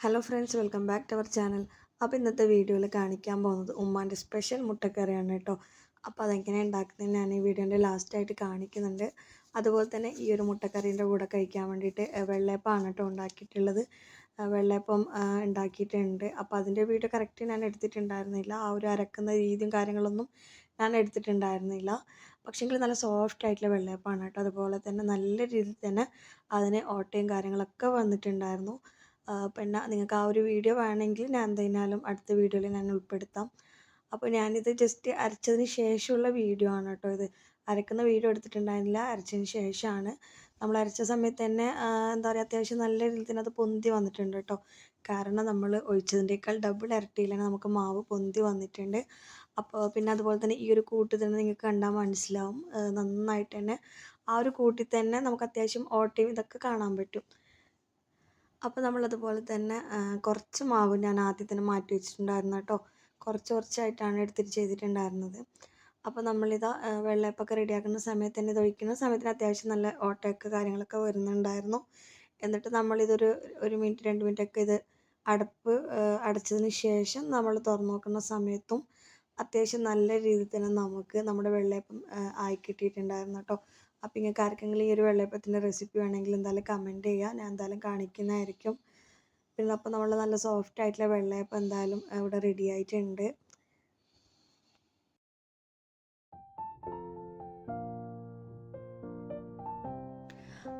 Hello friends welcome back to our channel അപ്പോൾ ഇന്നത്തെ വീഡിയോയിൽ കാണിക്കാൻ പോകുന്നത് ഉമ്മാന്റെ സ്പെഷ്യൽ മുട്ടക്കറിയാണ് കേട്ടോ അപ്പോൾ അതെങ്ങനെ ഉണ്ടാക്കുന്നത് ഞാൻ ഈ വീഡിയോന്റെ ലാസ്റ്റായിട്ട് കാണിക്കുന്നുണ്ട്. അതുപോലെ തന്നെ ഈ ഒരു മുട്ടക്കറീന്റെ കൂടെ കഴിക്കാൻ വേണ്ടിയിട്ട് വെള്ളയപ്പമാണ് കേട്ടോ ഉണ്ടാക്കിയിട്ടുള്ളത്. വെള്ളയപ്പം ഉണ്ടാക്കിയിട്ടുണ്ട്. അപ്പോൾ അതിന്റെ വീഡിയോ കറക്റ്റ് ഞാൻ എടുത്തിട്ടുണ്ടായിരുന്നില്ല. ആ ഒരു അരക്കുന്ന രീതിയും കാര്യങ്ങളൊന്നും ഞാൻ എടുത്തിട്ടുണ്ടായിരുന്നില്ല. പക്ഷേങ്കിൽ നല്ല സോഫ്റ്റ് ആയിട്ടുള്ള വെള്ളയപ്പമാണ് കേട്ടോ അതുപോലെ തന്നെ നല്ല രീതിയിൽ തന്നെ അതിന് ഓട്ടയും കാര്യങ്ങളൊക്കെ വന്നിട്ടുണ്ടായിരുന്നു. പിന്നെ നിങ്ങൾക്ക് ആ ഒരു വീഡിയോ വേണമെങ്കിൽ ഞാൻ എന്തായാലും അടുത്ത വീഡിയോയിൽ ഞാൻ ഉൾപ്പെടുത്താം. അപ്പോൾ ഞാനിത് ജസ്റ്റ് അരച്ചതിന് ശേഷമുള്ള വീഡിയോ ആണ് കേട്ടോ ഇത്. അരക്കുന്ന വീഡിയോ എടുത്തിട്ടുണ്ടായിരുന്നില്ല അരച്ചതിന് ശേഷമാണ്. നമ്മൾ അരച്ച സമയത്ത് തന്നെ എന്താ പറയുക അത്യാവശ്യം നല്ല രീതിയിൽ അത് പൊന്തി വന്നിട്ടുണ്ട് കേട്ടോ. കാരണം നമ്മൾ ഒഴിച്ചതിന്റെക്കാൾ ഡബിൾ ഇരട്ടിയിലാണ് നമുക്ക് മാവ് പൊന്തി വന്നിട്ടുണ്ട്. അപ്പോൾ പിന്നെ അതുപോലെ തന്നെ ഈ ഒരു കൂട്ടി തന്നെ നിങ്ങൾക്ക് കണ്ടാൽ മനസ്സിലാവും. നന്നായിട്ട് തന്നെ ആ ഒരു കൂട്ടിൽ തന്നെ നമുക്ക് അത്യാവശ്യം ഓട്ടയും ഇതൊക്കെ കാണാൻ പറ്റും. അപ്പോൾ നമ്മളതുപോലെ തന്നെ കുറച്ച് മാവ് ഞാൻ ആദ്യം തന്നെ മാറ്റി വെച്ചിട്ടുണ്ടായിരുന്നു കേട്ടോ. കുറച്ച് കുറച്ചായിട്ടാണ് എടുത്തിട്ട് ചെയ്തിട്ടുണ്ടായിരുന്നത്. അപ്പോൾ നമ്മളിതാ വെള്ളയപ്പൊക്കെ റെഡിയാക്കുന്ന സമയത്ത് തന്നെ ഇത് ഒഴിക്കുന്ന സമയത്തിന് അത്യാവശ്യം നല്ല ഓട്ടയൊക്കെ കാര്യങ്ങളൊക്കെ വരുന്നുണ്ടായിരുന്നു. എന്നിട്ട് നമ്മളിതൊരു ഒരു മിനിറ്റ് രണ്ട് മിനിറ്റൊക്കെ ഇത് അടപ്പ് അടച്ചതിന് ശേഷം നമ്മൾ തുറന്നു നോക്കുന്ന സമയത്തും അത്യാവശ്യം നല്ല രീതിയിൽ തന്നെ നമുക്ക് നമ്മുടെ വെള്ളയപ്പം ആയി കിട്ടിയിട്ടുണ്ടായിരുന്നു കേട്ടോ. അപ്പോൾ നിങ്ങൾക്ക് ആർക്കെങ്കിലും ഈ ഒരു വെള്ളയപ്പത്തിന്റെ റെസിപ്പി വേണമെങ്കിൽ എന്തായാലും കമന്റ് ചെയ്യുക ഞാൻ എന്തായാലും കാണിക്കുന്നതായിരിക്കും. പിന്നെ അപ്പോൾ നമ്മൾ നല്ല സോഫ്റ്റ് ആയിട്ടുള്ള വെള്ളയപ്പം എന്തായാലും ഇവിടെ റെഡി ആയിട്ടുണ്ട്.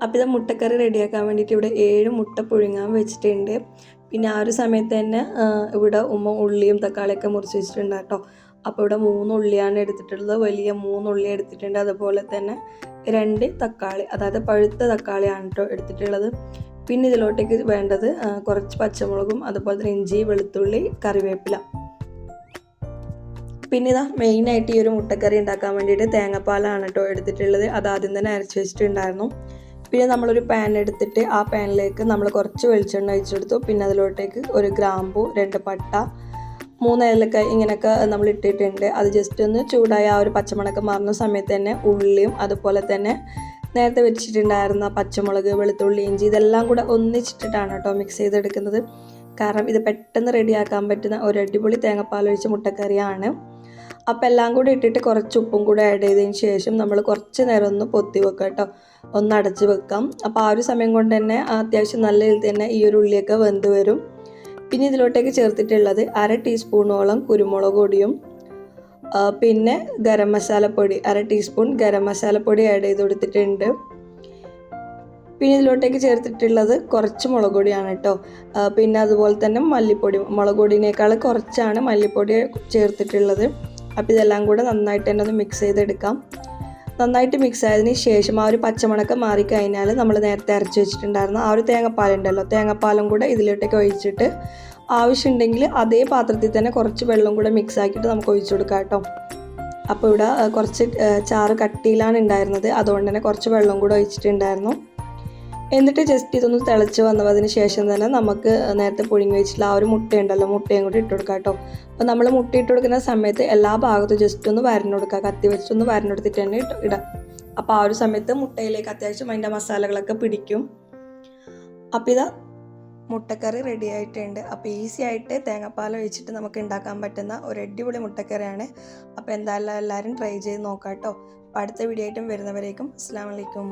അപ്പോൾ ഇത് മുട്ടക്കറി റെഡിയാക്കാൻ വേണ്ടിയിട്ട് ഇവിടെ ഏഴ് മുട്ട പുഴുങ്ങാൻ വെച്ചിട്ടുണ്ട്. പിന്നെ ആ ഒരു സമയത്ത് തന്നെ ഇവിടെ ഉമ്മ ഉള്ളിയും തക്കാളിയൊക്കെ മുറിച്ച് വെച്ചിട്ടുണ്ട് കേട്ടോ. അപ്പോൾ ഇവിടെ മൂന്നുള്ളിയാണ് എടുത്തിട്ടുള്ളത്. വലിയ മൂന്നുള്ളി എടുത്തിട്ടുണ്ട്. അതുപോലെ തന്നെ രണ്ട് തക്കാളി അതായത് പഴുത്ത തക്കാളിയാണ് കേട്ടോ എടുത്തിട്ടുള്ളത്. പിന്നെ ഇതിലോട്ടേക്ക് വേണ്ടത് കുറച്ച് പച്ചമുളകും അതുപോലെ തന്നെ ഇഞ്ചി വെളുത്തുള്ളി കറിവേപ്പില. പിന്നെ ഇതാ മെയിനായിട്ട് ഈ ഒരു മുട്ടക്കറി ഉണ്ടാക്കാൻ വേണ്ടിയിട്ട് തേങ്ങാപ്പാലാണ് കേട്ടോ എടുത്തിട്ടുള്ളത്. അത് ആദ്യം തന്നെ അരച്ച് വെച്ചിട്ടുണ്ടായിരുന്നു. പിന്നെ നമ്മളൊരു പാൻ എടുത്തിട്ട് ആ പാനിലേക്ക് നമ്മൾ കുറച്ച് വെളിച്ചെണ്ണ ഒഴിച്ചെടുത്തു. പിന്നെ അതിലോട്ടേക്ക് ഒരു ഗ്രാമ്പു രണ്ട് പട്ട മൂന്ന് ഏലക്കായ് ഇങ്ങനെയൊക്കെ നമ്മൾ ഇട്ടിട്ടുണ്ട്. അത് ജസ്റ്റ് ഒന്ന് ചൂടായ ആ ഒരു പച്ചമുളക് മാറുന്ന സമയത്ത് തന്നെ ഉള്ളിയും അതുപോലെ തന്നെ നേരത്തെ വെച്ചിട്ടുണ്ടായിരുന്ന പച്ചമുളക് വെളുത്തുള്ളി ഇഞ്ചി ഇതെല്ലാം കൂടെ ഒന്നിച്ചിട്ടിട്ടാണ് കേട്ടോ മിക്സ് ചെയ്തെടുക്കുന്നത്. കാരണം ഇത് പെട്ടെന്ന് റെഡിയാക്കാൻ പറ്റുന്ന ഒരു അടിപൊളി തേങ്ങാപ്പാൽ ഒഴിച്ച മുട്ടക്കറിയാണ്. അപ്പോൾ എല്ലാം കൂടി ഇട്ടിട്ട് കുറച്ച് ഉപ്പും കൂടെ ആഡ് ചെയ്തതിന് ശേഷം നമ്മൾ കുറച്ച് നേരം ഒന്ന് പൊത്തി വെക്കാം കേട്ടോ. ഒന്ന് അടച്ച് വെക്കാം. അപ്പോൾ ആ ഒരു സമയം കൊണ്ട് തന്നെ അത്യാവശ്യം നല്ല രീതിയിൽ തന്നെ ഈ ഒരു ഉള്ളിയൊക്കെ വെന്ത് വരും. പിന്നെ ഇതിലോട്ടേക്ക് ചേർത്തിട്ടുള്ളത് അര ടീസ്പൂണോളം കുരുമുളക് പൊടിയും പിന്നെ ഗരം മസാലപ്പൊടി അര ടീസ്പൂൺ ഗരം മസാലപ്പൊടി ആഡ് ചെയ്ത് കൊടുത്തിട്ടുണ്ട്. പിന്നെ ഇതിലോട്ടേക്ക് ചേർത്തിട്ടുള്ളത് കുറച്ച് മുളക് പൊടിയാണ് കേട്ടോ പിന്നെ അതുപോലെ തന്നെ മല്ലിപ്പൊടി മുളക് പൊടിനേക്കാൾ കുറച്ചാണ് മല്ലിപ്പൊടി ചേർത്തിട്ടുള്ളത്. അപ്പോൾ ഇതെല്ലാം കൂടെ നന്നായിട്ട് തന്നെ ഒന്ന് മിക്സ് ചെയ്തെടുക്കാം. നന്നായിട്ട് മിക്സ് ആയതിന് ശേഷം ആ ഒരു പച്ചമണക്കം മാറിക്കഴിഞ്ഞാൽ നമ്മൾ നേരത്തെ അരച്ച് വെച്ചിട്ടുണ്ടായിരുന്ന ആ ഒരു തേങ്ങാപ്പാലുണ്ടല്ലോ തേങ്ങാപ്പാലും കൂടെ ഇതിലോട്ടേക്ക് ഒഴിച്ചിട്ട് ആവശ്യമുണ്ടെങ്കിൽ അതേ പാത്രത്തിൽ തന്നെ കുറച്ച് വെള്ളം കൂടെ മിക്സ് ആക്കിയിട്ട് നമുക്ക് ഒഴിച്ചു കൊടുക്കാം കേട്ടോ. അപ്പോൾ ഇവിടെ കുറച്ച് ചാറ് കട്ടിയിലാണ് ഉണ്ടായിരുന്നത്. അതുകൊണ്ട് തന്നെ കുറച്ച് വെള്ളം കൂടെ ഒഴിച്ചിട്ടുണ്ടായിരുന്നു. എന്നിട്ട് ജസ്റ്റ് ഇതൊന്ന് തിളച്ച് വന്നതിന് ശേഷം തന്നെ നമുക്ക് നേരത്തെ പുഴുങ്ങി വെച്ചിട്ടുള്ള ആ ഒരു മുട്ടയുണ്ടല്ലോ മുട്ടയും കൂടി ഇട്ട് കൊടുക്കാം കേട്ടോ. അപ്പോൾ നമ്മൾ മുട്ട ഇട്ട് കൊടുക്കുന്ന സമയത്ത് എല്ലാ ഭാഗത്തും ജസ്റ്റ് ഒന്ന് വരഞ്ഞു കൊടുക്കുക. കത്തി വെച്ചിട്ടൊന്ന് വരഞ്ഞെടുത്തിട്ട് തന്നെ ഇട്ട് ഇടാം. അപ്പോൾ ആ ഒരു സമയത്ത് മുട്ടയിലേക്ക് അത്യാവശ്യം അതിന്റെ മസാലകളൊക്കെ പിടിക്കും. അപ്പോൾ ഇതാ മുട്ടക്കറി റെഡി ആയിട്ടുണ്ട്. അപ്പോൾ ഈസി ആയിട്ട് തേങ്ങാപ്പാൽ ഒഴിച്ചിട്ട് നമുക്ക് ഉണ്ടാക്കാൻ പറ്റുന്ന ഒരു അടിപൊളി മുട്ടക്കറിയാണ്. അപ്പോൾ എന്തായാലും എല്ലാവരും ട്രൈ ചെയ്ത് നോക്കാം കേട്ടോ. അപ്പോൾ അടുത്ത വീഡിയോ ആയിട്ടും വരുന്നവരേക്കും അസ്സാം വലൈക്കും